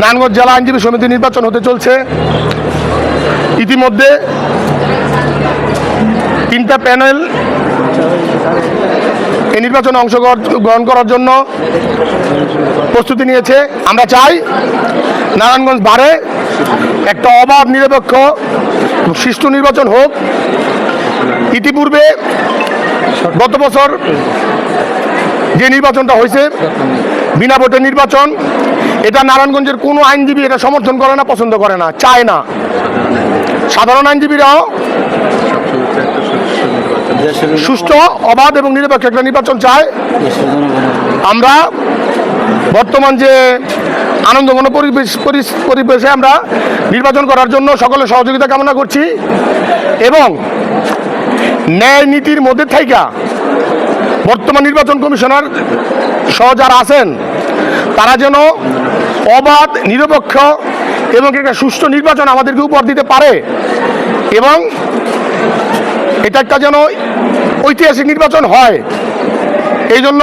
নারায়ণগঞ্জ জেলা আইনজীবী সমিতি নির্বাচন হতে চলছে। ইতিমধ্যে তিনটা প্যানেল এই নির্বাচনে অংশগ্রহণ করার জন্য প্রস্তুতি নিয়েছে। আমরা চাই নারায়ণগঞ্জ বারে একটা অবাধ নিরপেক্ষ সুষ্ঠু নির্বাচন হোক। ইতিপূর্বে গত বছর যে নির্বাচনটা হয়েছে, বিনা ভোটের নির্বাচন, এটা নারায়ণগঞ্জের কোনো আইনজীবী এটা সমর্থন করে না, পছন্দ করে না, চায় না। সাধারণ আইনজীবীরাও সুষ্ঠু, অবাধ এবং নিরপেক্ষ একটা নির্বাচন চায়। আমরা বর্তমান যে আনন্দঘন পরিবেশ পরিবেশে আমরা নির্বাচন করার জন্য সকলের সহযোগিতা কামনা করছি এবং ন্যায় নীতির মধ্যে থাইকা বর্তমান নির্বাচন কমিশনার সহ যারা আছেন, তারা যেন অবাধ, নিরপেক্ষ এবং একটা সুষ্ঠু নির্বাচন আমাদেরকে উপহার দিতে পারে এবং এটা একটা যেন ঐতিহাসিক নির্বাচন হয়। এই জন্য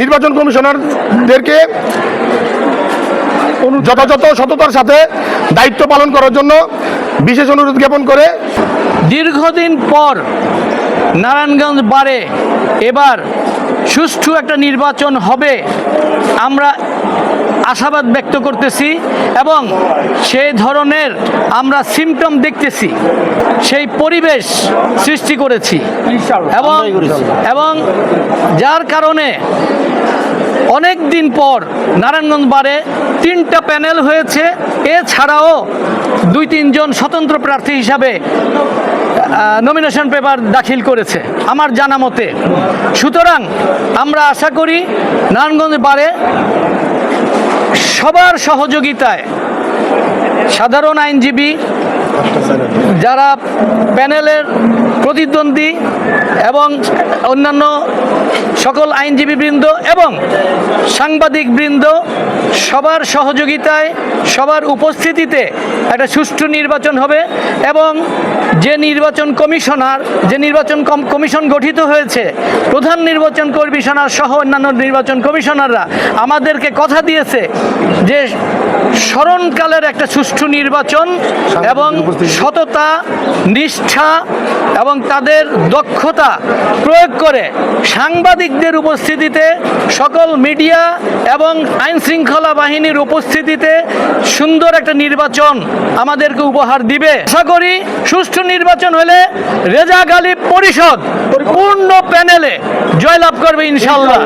নির্বাচন কমিশনারদেরকে যথাযথ সততার সাথে দায়িত্ব পালন করার জন্য বিশেষ অনুরোধ জ্ঞাপন করে দীর্ঘদিন পর নারায়ণগঞ্জ বারে এবার সুষ্ঠু একটা নির্বাচন হবে আমরা আশাবাদ ব্যক্ত করতেছি এবং সেই ধরনের আমরা সিমটম দেখতেছি সেই পরিবেশ সৃষ্টি করেছি। এবং এবং যার কারণে অনেক দিন পর নারায়ণগঞ্জ বারে তিনটা প্যানেল হয়েছে। এছাড়াও দুই তিনজন স্বতন্ত্র প্রার্থী হিসাবে নমিনেশন পেপার দাখিল করেছে। আমার জানা মতে। সুতরাং আমরা আশা করি নারায়ণগঞ্জ বারে সবার সহযোগিতায় সাধারণ আইনজীবী, যারা প্যানেলের প্রতিদ্বন্দ্বী এবং অন্যান্য সকল আইনজীবীবৃন্দ এবং সাংবাদিকবৃন্দ, সবার সহযোগিতায়, সবার উপস্থিতিতে একটা সুষ্ঠু নির্বাচন হবে এবং যে নির্বাচন কমিশনার, যে নির্বাচন কম- কমিশন গঠিত হয়েছে, প্রধান নির্বাচন কমিশনার সহ অন্যান্য নির্বাচন কমিশনাররা আমাদেরকে কথা দিয়েছে যে স্মরণকালের একটা সুষ্ঠু নির্বাচন এবং সততা নিষ্ঠা এবং তাদের দক্ষতা প্রয়োগ করে সাংবাদিকদের উপস্থিতিতে সকল মিডিয়া এবং আইন শৃঙ্খলা বাহিনীর উপস্থিতিতে সুন্দর একটা নির্বাচন আমাদেরকে উপহার দিবে। আশা করি সুষ্ঠু নির্বাচন হলে রেজা গালিব পরিষদ পূর্ণ প্যানেলে জয়লাভ করবে ইনশাল্লাহ